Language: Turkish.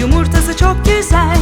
Yumurtası çok güzel.